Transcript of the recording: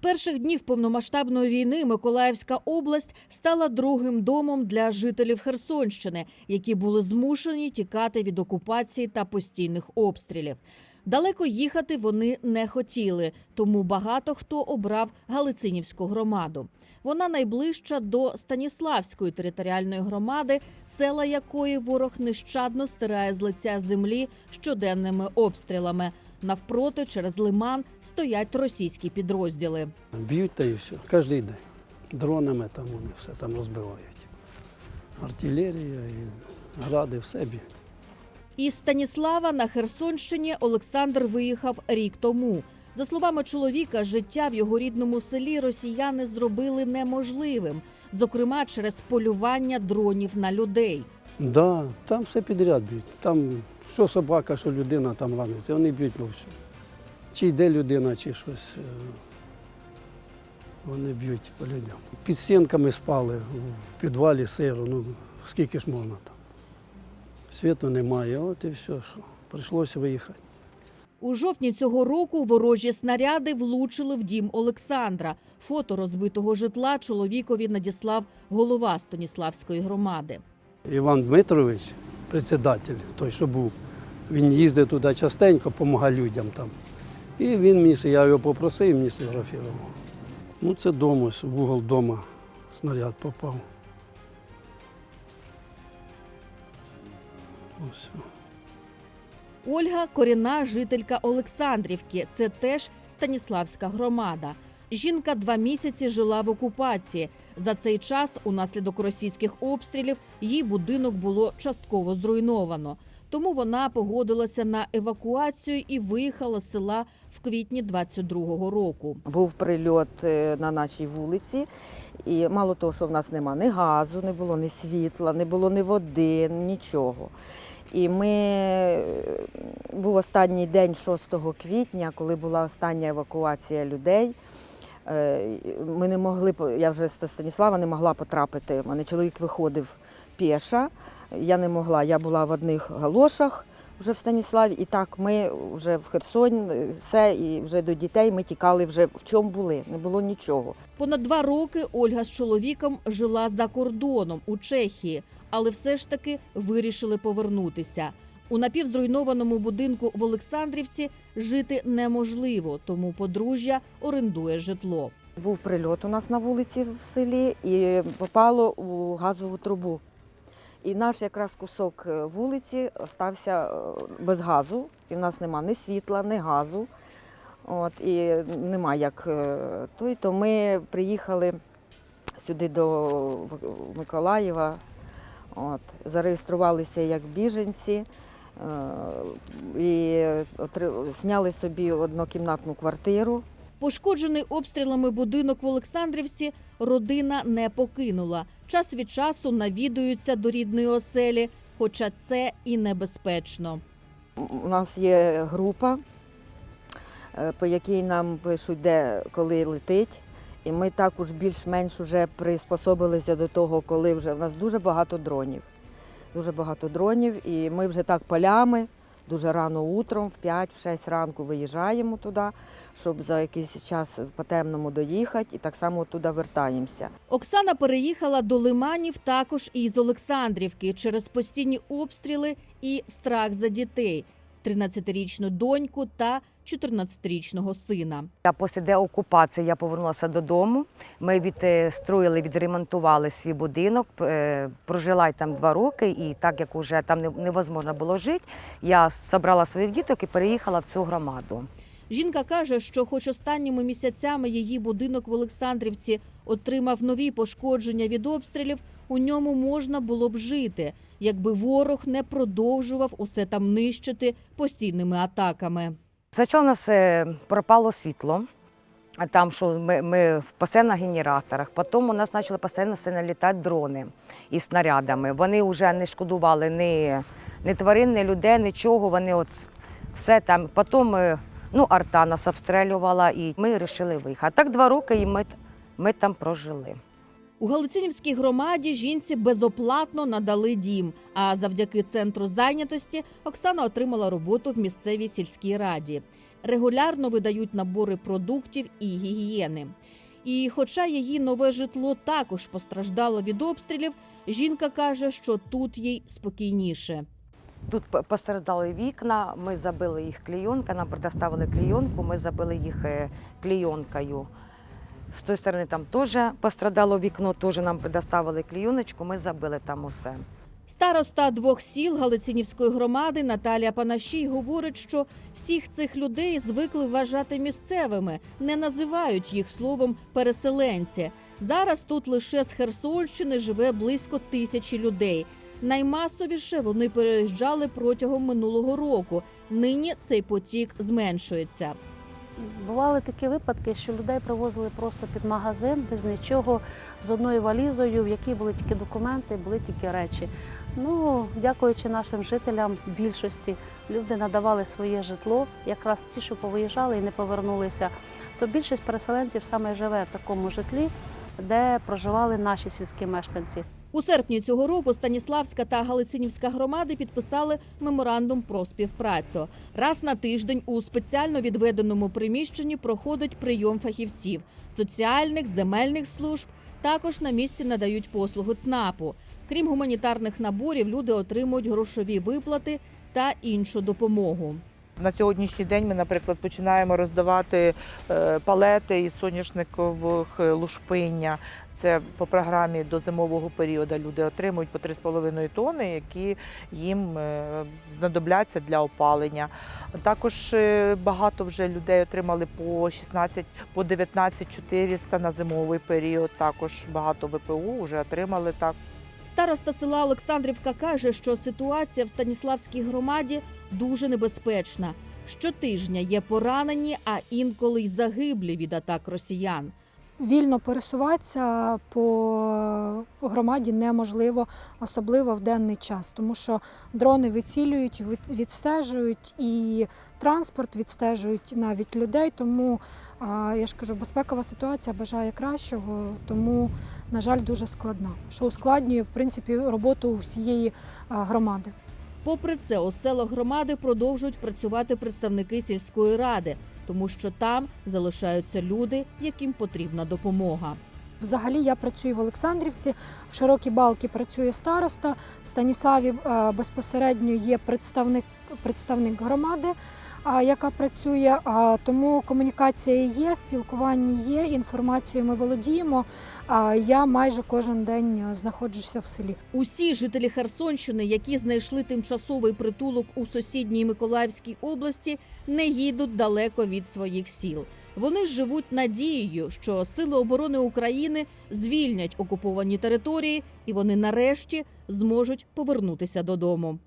Перших днів повномасштабної війни Миколаївська область стала другим домом для жителів Херсонщини, які були змушені тікати від окупації та постійних обстрілів. Далеко їхати вони не хотіли, тому багато хто обрав Галицинівську громаду. Вона найближча до Станіславської територіальної громади, села якої ворог нещадно стирає з лиця землі щоденними обстрілами. Навпроти через лиман стоять російські підрозділи. Б'ють та і все. Кожен день. Дронами там вони все там розбивають. Артилерія, і гради, все б'ють. Із Станіслава на Херсонщині Олександр виїхав рік тому. За словами чоловіка, життя в його рідному селі росіяни зробили неможливим, зокрема через полювання дронів на людей. Да, там все підряд б'ють. Там що собака, що людина там раниться, вони б'ють по всьому. Чи йде людина, чи щось. е, Вони б'ють по людям. Під стінками спали, в підвалі сиру, ну скільки ж можна там. Світу немає, от і все, що. Прийшлося виїхати. У жовтні цього року ворожі снаряди влучили в дім Олександра. Фото розбитого житла чоловікові надіслав голова Станіславської громади. Іван Дмитрович, председатель, той, що був, він їздив туди частенько, допомагав людям там. І він мені, я його попросив, мені сфотографував. Ну, це дом, ось, в угол дома снаряд попав. Ось. Ольга корінна жителька Олександрівки. Це теж Станіславська громада. Жінка два місяці жила в окупації. За цей час, унаслідок російських обстрілів, її будинок було частково зруйновано. Тому вона погодилася на евакуацію і виїхала з села в квітні 22-го року. Був прильот е, на нашій вулиці, і мало того, що в нас нема ні газу, не було ні світла, не було ні води, нічого. І ми е, був останній день 6 квітня, коли була остання евакуація людей. Е, Ми не могли, я вже з Станіслава не могла потрапити. У мене чоловік виходив пєша. Я не могла, я була в одних галошах вже в Станіславі. І так ми вже в Херсон, е, все, і вже до дітей ми тікали вже в чому були, не було нічого. Понад два роки Ольга з чоловіком жила за кордоном у Чехії, але все ж таки вирішили повернутися. У напівзруйнованому будинку в Олександрівці жити неможливо, тому подружжя орендує житло. Був прильот у нас на вулиці в селі і попало у газову трубу. І наш якраз кусок е, вулиці стався без газу. І в нас нема ні світла, ні газу. От, і нема як е, той. То ми приїхали сюди до Миколаєва, от, зареєструвалися як біженці. Е, І зняли собі однокімнатну квартиру. Пошкоджений обстрілами будинок в Олександрівці родина не покинула. Час від часу навідуються до рідної оселі, хоча це і небезпечно. У нас є група, е, по якій нам пишуть, де коли летить. І ми також більш-менш вже приспособилися до того, коли вже в нас дуже багато дронів. Дуже багато дронів, і ми вже так полями, дуже рано утром, в 5-6 ранку виїжджаємо туди, щоб за якийсь час по темному доїхати, і так само туди вертаємося. Оксана переїхала до Лиманів також і з Олександрівки через постійні обстріли і страх за дітей, 13-річну доньку та 14-річного сина. Після деокупації я повернулася додому. Ми відстроїли, відремонтували свій будинок, е, прожила там два роки, і так як вже там невозможно було жити, я зібрала своїх діток і переїхала в цю громаду. Жінка каже, що, хоч останніми місяцями її будинок в Олександрівці отримав нові пошкодження від обстрілів, у ньому можна було б жити, якби ворог не продовжував усе там нищити постійними атаками. У нас е, пропало світло. Там, що ми, ми постійно на генераторах. Потім у нас почали постійно сильно літати дрони із снарядами. Вони вже не шкодували ні, ні тварин, ні людей, нічого. Вони от все там. Потім е, ну, арта нас обстрілювала, і ми вирішили виїхати. Так два роки і ми, ми там прожили. У Галицинівській громаді жінці безоплатно надали дім. А завдяки центру зайнятості Оксана отримала роботу в місцевій сільській раді. регулярно видають набори продуктів і гігієни. І, хоча її нове житло також постраждало від обстрілів, жінка каже, що тут їй спокійніше. Тут постраждали вікна, ми забили їх клейонка, нам предоставили клейонку, ми забили їх е, клейонкою. З тої сторони там теж пострадало вікно, теж нам предоставили клейоночку, ми забили там усе. Староста двох сіл Галицинівської громади Наталія Панащій говорить, що всіх цих людей звикли вважати місцевими, не називають їх словом переселенці. Зараз тут лише з Херсонщини живе близько тисячі людей. Наймасовіше вони переїжджали протягом минулого року. Нині цей потік зменшується. Бували такі випадки, що людей привозили просто під магазин без нічого, з одною валізою, в якій були тільки документи, були тільки речі. Ну, дякуючи нашим жителям, більшості люди надавали своє житло, якраз ті, що повиїжджали і не повернулися. То більшість переселенців саме живе в такому житлі, де проживали наші сільські мешканці. У серпні цього року Станіславська та Галицинівська громади підписали меморандум про співпрацю. Раз на тиждень у спеціально відведеному приміщенні проходить прийом фахівців соціальних, земельних служб. Також на місці надають послугу ЦНАПу. Крім гуманітарних наборів, люди отримують грошові виплати та іншу допомогу. На сьогоднішній день ми, наприклад, починаємо роздавати е, палети із соняшникових лушпиння. Це по програмі до зимового періоду люди отримують по 3,5 тони, які їм е, знадобляться для опалення. Також е, багато вже людей отримали по 16, по 19 400 на зимовий період. Також багато ВПУ вже отримали так. Староста села Олександрівка каже, що ситуація в Станіславській громаді дуже небезпечна. Щотижня є поранені, а інколи й загиблі від атак росіян. Вільно пересуватися по громаді неможливо, особливо в денний час, тому що дрони вицілюють, відстежують і транспорт, відстежують навіть людей. Тому я ж кажу, безпекова ситуація бажає кращого, тому, на жаль, дуже складна, що ускладнює в принципі роботу всієї громади. Попри це, у селах громади продовжують працювати представники сільської ради, тому що там залишаються люди, яким потрібна допомога. Взагалі я працюю в Олександрівці, в Широкій Балки працює староста, в Станіславі е, безпосередньо є представник, представник громади, яка працює. Тому комунікація є, спілкування є, інформацією ми володіємо. Я майже кожен день е, знаходжуся в селі. Усі жителі Херсонщини, які знайшли тимчасовий притулок у сусідній Миколаївській області, не їдуть далеко від своїх сіл. Вони живуть надією, що сили оборони України звільнять окуповані території, і вони нарешті зможуть повернутися додому.